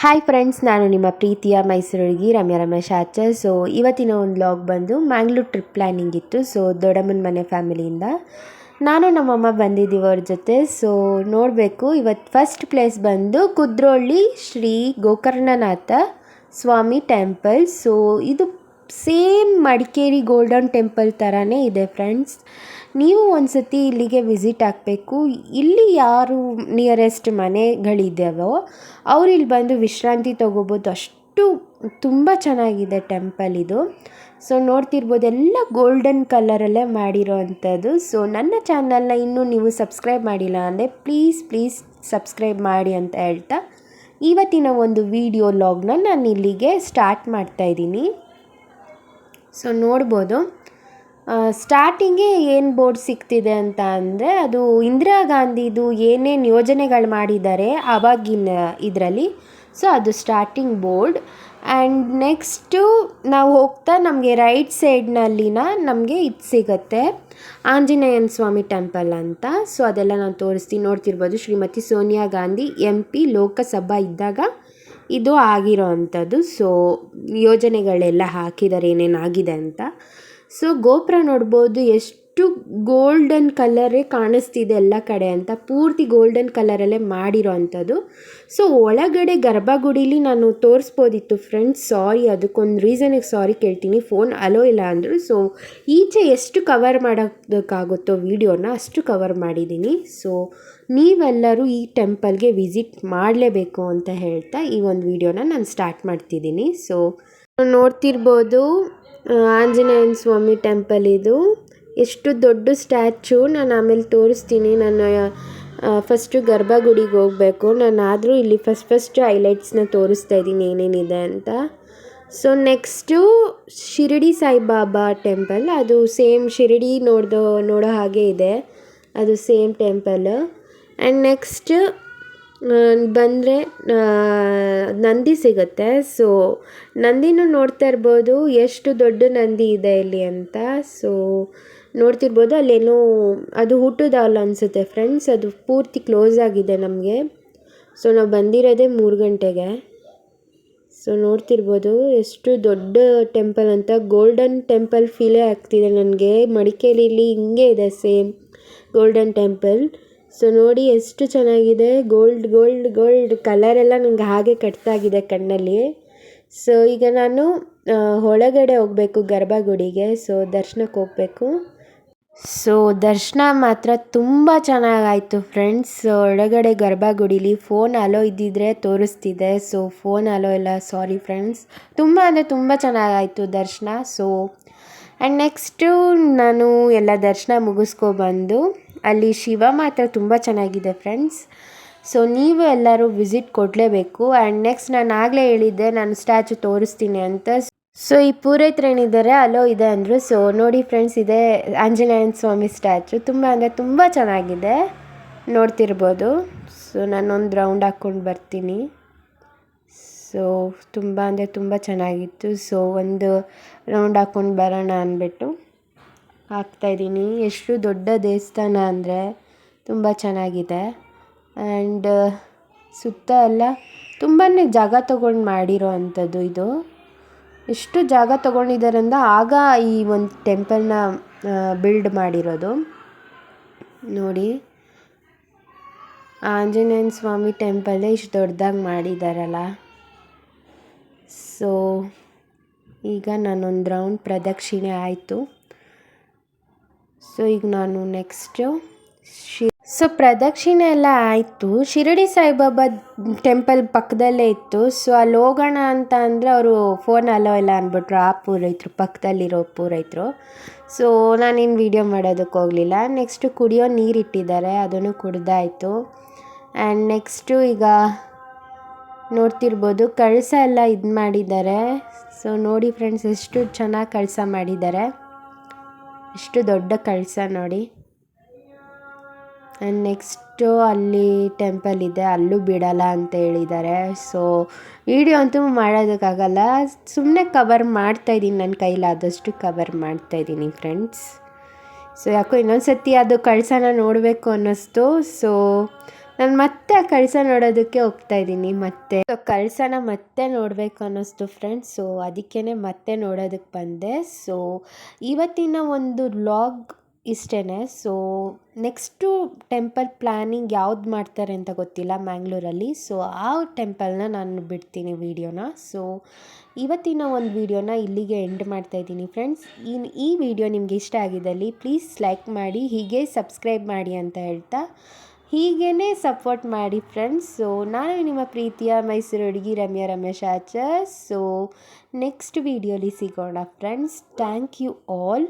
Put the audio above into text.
Hi friends ನಾನು ನಿಮ್ಮ ಪ್ರೀತಿಯ ಮೈಸೂರಿಗೆ ರಮ್ಯಾ ರಮೇಶ್ ಆಚಾರ್ ಸೊ ಇವತ್ತಿನ ಒಂದು ಲಾಗ್ ಬಂದು ಮ್ಯಾಂಗ್ಳೂರ್ ಟ್ರಿಪ್ ಪ್ಲ್ಯಾನಿಂಗ್ ಇತ್ತು. ಸೊ ದೊಡ್ಡಮ್ಮನ ಮನೆ ಫ್ಯಾಮಿಲಿಯಿಂದ ನಾನು ನಮ್ಮಮ್ಮ ಬಂದಿದ್ದೀವಿ ಅವ್ರ ಜೊತೆ. ಸೊ ನೋಡಬೇಕು. ಇವತ್ತು ಫಸ್ಟ್ ಪ್ಲೇಸ್ ಬಂದು ಕುದ್ರೋಳ್ಳಿ ಶ್ರೀ ಗೋಕರ್ಣನಾಥ ಸ್ವಾಮಿ ಟೆಂಪಲ್ ಸೊ ಇದು ಸೇಮ್ ಮಡಿಕೇರಿ ಗೋಲ್ಡನ್ ಟೆಂಪಲ್ ಥರನೇ ಇದೆ ಫ್ರೆಂಡ್ಸ್. ನೀವು ಒಂದು ಸತಿ ಇಲ್ಲಿಗೆ ವಿಸಿಟ್ ಆಗಬೇಕು. ಇಲ್ಲಿ ಯಾರು ನಿಯರೆಸ್ಟ್ ಮನೆಗಳಿದ್ದಾವೋ ಅವ್ರು ಇಲ್ಲಿ ಬಂದು ವಿಶ್ರಾಂತಿ ತೊಗೋಬೋದು. ಅಷ್ಟು ತುಂಬ ಚೆನ್ನಾಗಿದೆ ಟೆಂಪಲ್ ಇದು. ಸೊ ನೋಡ್ತಿರ್ಬೋದು ಎಲ್ಲ ಗೋಲ್ಡನ್ ಕಲರಲ್ಲೇ ಮಾಡಿರೋ ಅಂಥದ್ದು ಸೊ ನನ್ನ ಚಾನಲ್ನ ಇನ್ನೂ ನೀವು ಸಬ್ಸ್ಕ್ರೈಬ್ ಮಾಡಿಲ್ಲ ಅಂದರೆ ಪ್ಲೀಸ್ ಪ್ಲೀಸ್ ಸಬ್ಸ್ಕ್ರೈಬ್ ಮಾಡಿ ಅಂತ ಹೇಳ್ತಾ. ಇವತ್ತಿನ ಒಂದು ವಿಡಿಯೋ ಲಾಗ್ನ ನಾನು ಇಲ್ಲಿಗೆ ಸ್ಟಾರ್ಟ್ ಮಾಡ್ತಾಯಿದ್ದೀನಿ ಸೊ ನೋಡ್ಬೋದು. ಸ್ಟಾರ್ಟಿಂಗೇ ಏನು ಬೋರ್ಡ್ ಸಿಗ್ತಿದೆ ಅಂತ ಅಂದರೆ ಅದು ಇಂದಿರಾ ಗಾಂಧಿದು ಏನೇನು ಯೋಜನೆಗಳು ಮಾಡಿದ್ದಾರೆ ಆವಾಗಿನ ಇದರಲ್ಲಿ. ಸೊ ಅದು ಸ್ಟಾರ್ಟಿಂಗ್ ಬೋರ್ಡ್ ಆ್ಯಂಡ್ ನೆಕ್ಸ್ಟು ನಾವು ಹೋಗ್ತಾ ನಮಗೆ ರೈಟ್ ಸೈಡ್ನಲ್ಲಿನ ನಮಗೆ ಇದು ಸಿಗುತ್ತೆ. ಆಂಜನೇಯನ ಸ್ವಾಮಿ ಟೆಂಪಲ್ ಅಂತ. ಸೊ ಅದೆಲ್ಲ ನಾನು ತೋರಿಸ್ತೀನಿ. ನೋಡ್ತಿರ್ಬೋದು ಶ್ರೀಮತಿ ಸೋನಿಯಾ ಗಾಂಧಿ ಎಂ ಪಿ ಲೋಕಸಭಾ ಇದ್ದಾಗ. ಇದು ಆಗಿರೋ ಅಂಥದ್ದು ಸೊ ಯೋಜನೆಗಳೆಲ್ಲ ಹಾಕಿದ್ದಾರೆ ಏನೇನಾಗಿದೆ ಅಂತ. ಸೊ ಗೋಪುರ ನೋಡ್ಬೋದು ಎಷ್ಟು ಗೋಲ್ಡನ್ ಕಲರೇ ಕಾಣಿಸ್ತಿದೆ ಎಲ್ಲ ಕಡೆ ಅಂತ. ಪೂರ್ತಿ ಗೋಲ್ಡನ್ ಕಲರಲ್ಲೇ ಮಾಡಿರೋ ಅಂಥದ್ದು. ಸೊ ಒಳಗಡೆ ಗರ್ಭಗುಡಿಲಿ ನಾನು ತೋರಿಸ್ಬೋದಿತ್ತು ಫ್ರೆಂಡ್ಸ್ ಸಾರಿ ಅದಕ್ಕೊಂದು ರೀಸನಿಗೆ ಸಾರಿ ಕೇಳ್ತೀನಿ. ಫೋನ್ ಅಲೋ ಇಲ್ಲ ಅಂದರು. ಸೊ ಈಚೆ ಎಷ್ಟು ಕವರ್ ಮಾಡೋದಕ್ಕಾಗುತ್ತೋ ವೀಡಿಯೋನ ಅಷ್ಟು ಕವರ್ ಮಾಡಿದ್ದೀನಿ. ಸೊ ನೀವೆಲ್ಲರೂ ಈ ಟೆಂಪಲ್ಗೆ ವಿಸಿಟ್ ಮಾಡಲೇಬೇಕು ಅಂತ ಹೇಳ್ತಾ ಈ ಒಂದು ವೀಡಿಯೋನ ನಾನು ಸ್ಟಾರ್ಟ್ ಮಾಡ್ತಿದ್ದೀನಿ. ಸೊ ನೋಡ್ತಿರ್ಬೋದು ಆಂಜನೇಯನ ಸ್ವಾಮಿ ಟೆಂಪಲ್ ಇದು. ಎಷ್ಟು ದೊಡ್ಡ ಸ್ಟ್ಯಾಚು ನಾನು ಆಮೇಲೆ ತೋರಿಸ್ತೀನಿ. ನಾನು ಫಸ್ಟು ಗರ್ಭಗುಡಿಗೆ ಹೋಗಬೇಕು. ನಾನು ಆದರೂ ಇಲ್ಲಿ ಫಸ್ಟ್ ಫಸ್ಟ್ ಹೈಲೈಟ್ಸ್ನ ತೋರಿಸ್ತಾ ಇದ್ದೀನಿ ಏನೇನಿದೆ ಅಂತ. So next Shirdi Saibaba temple ಅದು ಸೇಮ್ ಶಿರಡಿ ನೋಡ್ದೋ, ನೋಡೋ ಹಾಗೆ ಇದೆ. ಅದು ಸೇಮ್ ಟೆಂಪಲ್ ಆ್ಯಂಡ್ ನೆಕ್ಸ್ಟ್ ಬಂದರೆ ನಂದಿ ಸಿಗುತ್ತೆ. ಸೊ ನಂದಿನೂ ನೋಡ್ತಾ ಇರ್ಬೋದು. ಎಷ್ಟು ದೊಡ್ಡ ನಂದಿ ಇದೆ ಇಲ್ಲಿ ಅಂತ. ಸೊ ನೋಡ್ತಿರ್ಬೋದು, ಅಲ್ಲೇನೋ ಅದು ಹಾಲ್ ಅನಿಸುತ್ತೆ ಫ್ರೆಂಡ್ಸ್ ಅದು ಪೂರ್ತಿ ಕ್ಲೋಸ್ ಆಗಿದೆ ನಮಗೆ. ಸೊ ನಾವು ಬಂದಿರೋದೇ ಮೂರು ಗಂಟೆಗೆ. ಸೊ ನೋಡ್ತಿರ್ಬೋದು, ಎಷ್ಟು ದೊಡ್ಡ ಟೆಂಪಲ್ ಅಂತ. ಗೋಲ್ಡನ್ ಟೆಂಪಲ್ ಫೀಲೇ ಆಗ್ತಿದೆ ನನಗೆ. ಮಡಿಕೇರಿಲಿ ಹಿಂಗೆ ಇದೆ ಸೇಮ್ ಗೋಲ್ಡನ್ ಟೆಂಪಲ್ ಸೊ ನೋಡಿ ಎಷ್ಟು ಚೆನ್ನಾಗಿದೆ. ಗೋಲ್ಡ್ ಗೋಲ್ಡ್ ಗೋಲ್ಡ್ ಕಲರೆಲ್ಲ ನನಗೆ ಹಾಗೆ ಕಟ್ತಾಗಿದೆ ಕಣ್ಣಲ್ಲಿ. ಸೊ ಈಗ ನಾನು ಒಳಗಡೆ ಹೋಗಬೇಕು ಗರ್ಭಗುಡಿಗೆ. ಸೊ ದರ್ಶನಕ್ಕೆ ಹೋಗಬೇಕು. ಸೊ ದರ್ಶನ ಮಾತ್ರ ತುಂಬ ಚೆನ್ನಾಗಾಯಿತು ಫ್ರೆಂಡ್ಸ್ ಒಳಗಡೆ ಗರ್ಭಗುಡಿಲಿ ಫೋನ್ ಅಲೋ ಇದ್ದಿದ್ರೆ ತೋರಿಸ್ತಿದೆ. ಸೊ ಫೋನ್ ಅಲೋ ಇಲ್ಲ ಸಾರಿ ಫ್ರೆಂಡ್ಸ್ ತುಂಬ ಅಂದರೆ ತುಂಬ ಚೆನ್ನಾಗಾಯಿತು ದರ್ಶನ ಸೊ ಆ್ಯಂಡ್ ನೆಕ್ಸ್ಟು ನಾನು ಎಲ್ಲ ದರ್ಶನ ಮುಗಿಸ್ಕೊಬಂದು ಅಲ್ಲಿ ಶಿವ ಮಾತ್ರ ತುಂಬ ಚೆನ್ನಾಗಿದೆ ಫ್ರೆಂಡ್ಸ್ ಸೊ ನೀವು ಎಲ್ಲರೂ ವಿಸಿಟ್ ಕೊಡಲೇಬೇಕು. ಆ್ಯಂಡ್ ನೆಕ್ಸ್ಟ್ ನಾನು ಆಗಲೇ ಹೇಳಿದ್ದೆ, ನಾನು ಸ್ಟ್ಯಾಚು ತೋರಿಸ್ತೀನಿ ಅಂತ. ಸೊ ಈ ಪೂರೈತ್ರ ಏನಿದ್ದಾರೆ ಅಲೋ ಇದೆ ಅಂದರು. ಸೊ ನೋಡಿ ಫ್ರೆಂಡ್ಸ್ ಇದೆ ಆಂಜನೇಯನ ಸ್ವಾಮಿ ಸ್ಟ್ಯಾಚು ತುಂಬ ಅಂದರೆ ತುಂಬ ಚೆನ್ನಾಗಿದೆ. ನೋಡ್ತಿರ್ಬೋದು. ಸೊ ನಾನೊಂದು ರೌಂಡ್ ಹಾಕ್ಕೊಂಡು ಬರ್ತೀನಿ. ಸೊ ತುಂಬ ಅಂದರೆ ತುಂಬ ಚೆನ್ನಾಗಿತ್ತು. ಸೊ ಒಂದು ರೌಂಡ್ ಹಾಕ್ಕೊಂಡು ಬರೋಣ ಅಂದ್ಬಿಟ್ಟು ಹಾಕ್ತಾಯಿದ್ದೀನಿ ಎಷ್ಟು ದೊಡ್ಡ ದೇವಸ್ಥಾನ ಅಂದರೆ ತುಂಬ ಚೆನ್ನಾಗಿದೆ. ಆ್ಯಂಡ್ ಸುತ್ತ ಎಲ್ಲ ತುಂಬಾ ಜಾಗ ತೊಗೊಂಡು ಮಾಡಿರೋ ಅಂಥದ್ದು ಇದು. ಎಷ್ಟು ಜಾಗ ತೊಗೊಂಡಿದ್ದಾರೆ ಅಂದರೆ ಆಗ ಈ ಒಂದು ಟೆಂಪಲ್ನ ಬಿಲ್ಡ್ ಮಾಡಿರೋದು. ನೋಡಿ. ಆಂಜನೇಯ ಸ್ವಾಮಿ ಟೆಂಪಲ್ಲೇ ಇಷ್ಟು ದೊಡ್ಡದಾಗಿ ಮಾಡಿದ್ದಾರಲ್ಲ ಸೊ ಈಗ ನಾನೊಂದು ರೌಂಡ್ ಪ್ರದಕ್ಷಿಣೆ ಆಯಿತು. ಸೊ ಈಗ ನಾನು ನೆಕ್ಸ್ಟು ಶಿ ಸೊ, ಪ್ರದಕ್ಷಿಣೆ ಎಲ್ಲ ಆಯಿತು. ಶಿರಡಿ ಸಾಯಿಬಾಬಾ ಟೆಂಪಲ್ ಪಕ್ಕದಲ್ಲೇ ಇತ್ತು. ಸೊ, ಅಲ್ಲಿ ಹೋಗೋಣ ಅಂತ ಅಂದರೆ ಅವರು ಫೋನ್ ಅಲೋ ಇಲ್ಲ ಅಂದ್ಬಿಟ್ರು. ಆ ಪೂರೈತರು ಪಕ್ಕದಲ್ಲಿರೋ ಪೂರೈತರು ಸೊ ನಾನೇನು ವೀಡಿಯೋ ಮಾಡೋದಕ್ಕೆ ಹೋಗಲಿಲ್ಲ. ನೆಕ್ಸ್ಟು ಕುಡಿಯೋ ನೀರು ಇಟ್ಟಿದ್ದಾರೆ. ಅದನ್ನು ಕುಡ್ದಾಯಿತು. ಆ್ಯಂಡ್ ನೆಕ್ಸ್ಟು ಈಗ ನೋಡ್ತಿರ್ಬೋದು, ಕಳಸ ಎಲ್ಲ ಇದು ಮಾಡಿದ್ದಾರೆ. ಸೊ ನೋಡಿ ಫ್ರೆಂಡ್ಸ್ ಎಷ್ಟು ಚೆನ್ನಾಗಿ ಕಳಸ ಮಾಡಿದ್ದಾರೆ. ಎಷ್ಟು ದೊಡ್ಡ ಕಳಸ ನೋಡಿ. ನೆಕ್ಸ್ಟು ಅಲ್ಲಿ ಟೆಂಪಲ್ ಇದೆ, ಅಲ್ಲೂ ಬಿಡಲ್ಲ ಅಂತ ಹೇಳಿದ್ದಾರೆ. ಸೊ ವೀಡಿಯೋ ಅಂತೂ ಮಾಡೋದಕ್ಕಾಗಲ್ಲ. ಸುಮ್ಮನೆ ಕವರ್ ಮಾಡ್ತಾಯಿದ್ದೀನಿ ನನ್ನ ಕೈಲಾದಷ್ಟು ಕವರ್ ಮಾಡ್ತಾಯಿದ್ದೀನಿ ಫ್ರೆಂಡ್ಸ್ ಸೊ ಯಾಕೋ ಇನ್ನೊಂದು ಸತಿ ಅದು ಕಳಸನ ನೋಡಬೇಕು ಅನ್ನಿಸ್ತು. ಸೊ ನಾನು ಮತ್ತೆ ಆ ಕಳಸ ನೋಡೋದಕ್ಕೆ ಹೋಗ್ತಾ ಇದ್ದೀನಿ. ಮತ್ತೆ ಸೊ ಕಳಸನ ಮತ್ತೆ ನೋಡಬೇಕು ಅನ್ನಿಸ್ತು ಫ್ರೆಂಡ್ಸ್ ಸೊ ಅದಕ್ಕೇ ಮತ್ತೆ ನೋಡೋದಕ್ಕೆ ಬಂದೆ. ಸೊ ಇವತ್ತಿನ ಒಂದು ವ್ಲಾಗ್ ಇಷ್ಟೇ ಸೊ ನೆಕ್ಸ್ಟು ಟೆಂಪಲ್ ಪ್ಲ್ಯಾನಿಂಗ್ ಯಾವ್ದು ಮಾಡ್ತಾರೆ ಅಂತ ಗೊತ್ತಿಲ್ಲ ಮ್ಯಾಂಗ್ಳೂರಲ್ಲಿ ಸೊ ಆ ಟೆಂಪಲ್ನ ನಾನು ಬಿಡ್ತೀನಿ ವೀಡಿಯೋನ ಸೊ ಇವತ್ತಿನ ಒಂದು ವೀಡಿಯೋನ ಇಲ್ಲಿಗೆ ಎಂಡ್ ಮಾಡ್ತಾ ಇದ್ದೀನಿ ಫ್ರೆಂಡ್ಸ್ ಇನ್ನು ಈ ವಿಡಿಯೋ ನಿಮ್ಗೆ ಇಷ್ಟ ಆಗಿದ್ದಲ್ಲಿ ಪ್ಲೀಸ್ ಲೈಕ್ ಮಾಡಿ, ಹೀಗೆ ಸಬ್ಸ್ಕ್ರೈಬ್ ಮಾಡಿ ಅಂತ ಹೇಳ್ತಾ ಹೀಗೇ ಸಪೋರ್ಟ್ ಮಾಡಿ ಫ್ರೆಂಡ್ಸ್ ಸೊ ನಾನು ನಿಮ್ಮ ಪ್ರೀತಿಯ ಮೈಸೂರು ಹುಡುಗಿ ರಮ್ಯಾ ರಮೇಶ್ ಆಚಾರ್. ಸೊ ನೆಕ್ಸ್ಟ್ ವೀಡಿಯೋಲಿ ಸಿಗೋಣ ಫ್ರೆಂಡ್ಸ್ ಥ್ಯಾಂಕ್ ಯು ಆಲ್